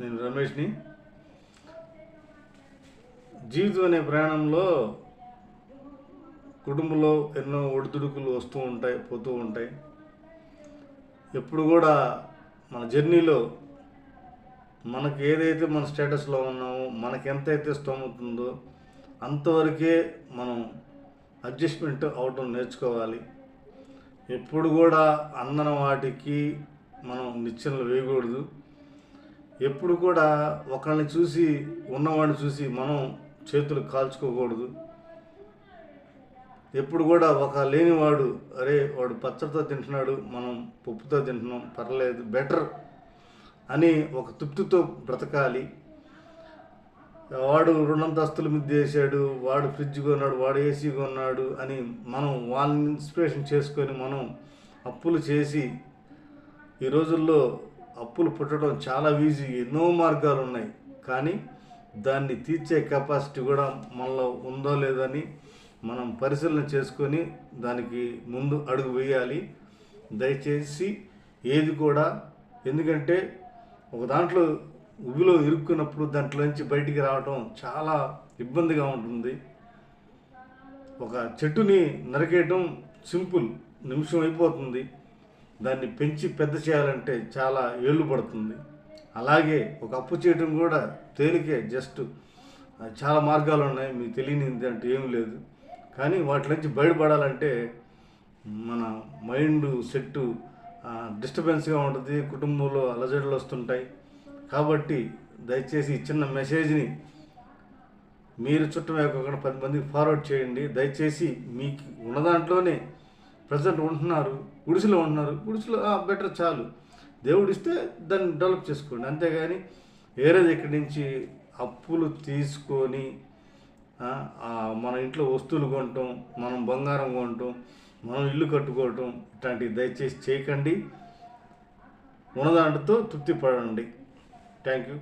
నేను రమేష్ని. జీవితం అనే ప్రయాణంలో కుటుంబంలో ఎన్నో ఒడిదుడుకులు వస్తూ ఉంటాయి పోతూ ఉంటాయి. ఎప్పుడు కూడా మన జర్నీలో మనకి ఏదైతే మన స్టేటస్లో ఉన్నామో మనకి ఎంతైతే స్తోమతుందో అంతవరకే మనం అడ్జస్ట్మెంట్ అవటం నేర్చుకోవాలి. ఎప్పుడు కూడా అందన వాటికి మనం నిచ్చెనలు వేయకూడదు. ఎప్పుడు కూడా ఒకరిని చూసి ఉన్నవాడిని చూసి మనం చేతులు కాల్చుకోకూడదు. ఎప్పుడు కూడా ఒక లేనివాడు అరే వాడు పచ్చడితో తింటున్నాడు మనం పప్పుతో తింటున్నాం పర్లేదు బెటర్ అని ఒక తృప్తితో బ్రతకాలి. వాడు రెండంతస్తుల మీద చేశాడు వాడు ఫ్రిడ్జ్ కొన్నాడు వాడు ఏసీ కొన్నాడు అని మనం వాళ్ళని ఇన్స్పిరేషన్ చేసుకొని మనం అప్పులు చేసి ఈ రోజుల్లో అప్పులు పుట్టడం చాలా ఈజీ ఎన్నో మార్గాలు ఉన్నాయి. కానీ దాన్ని తీర్చే కెపాసిటీ కూడా మనలో ఉందో లేదని మనం పరిశీలన చేసుకొని దానికి ముందు అడుగు వేయాలి. దయచేసి ఏది కూడా ఎందుకంటే ఒక దాంట్లో ఉబిలో ఇరుక్కున్నప్పుడు దాంట్లోంచి బయటికి రావటం చాలా ఇబ్బందిగా ఉంటుంది. ఒక చెట్టుని నరికేయటం సింపుల్ నిమిషం అయిపోతుంది. దాన్ని పెంచి పెద్ద చేయాలంటే చాలా ఏళ్ళు పడుతుంది. అలాగే ఒక అప్పు చేయడం కూడా తేలికే జస్ట్ చాలా మార్గాలు ఉన్నాయి. మీకు తెలియనిది అంటే ఏం లేదు. కానీ వాటి నుంచి బయటపడాలంటే మన మైండ్ సెట్ డిస్టర్బెన్స్గా ఉంటుంది. కుటుంబంలో అలజడులు వస్తుంటాయి. కాబట్టి దయచేసి ఈ చిన్న మెసేజ్ని మీరు చుట్టం కాకుండా పది మందికి ఫార్వర్డ్ చేయండి. దయచేసి మీకు ఉన్న దాంట్లోనే ప్రజెంట్ ఉంటున్నారు గుడిసెలో ఉంటున్నారు గుడిసెలో బెటర్ చాలు. దేవుడు ఇస్తే దాన్ని డెవలప్ చేసుకోండి. అంతేగాని వేరేది దగ్గర నుంచి అప్పులు తీసుకొని మన ఇంట్లో వస్తువులు కొనటం మనం బంగారం కొనటం మనం ఇల్లు కట్టుకోవటం ఇట్లాంటివి దయచేసి చేయకండి. ఉన్నదాంట్లో తృప్తి పడండి. Thank you.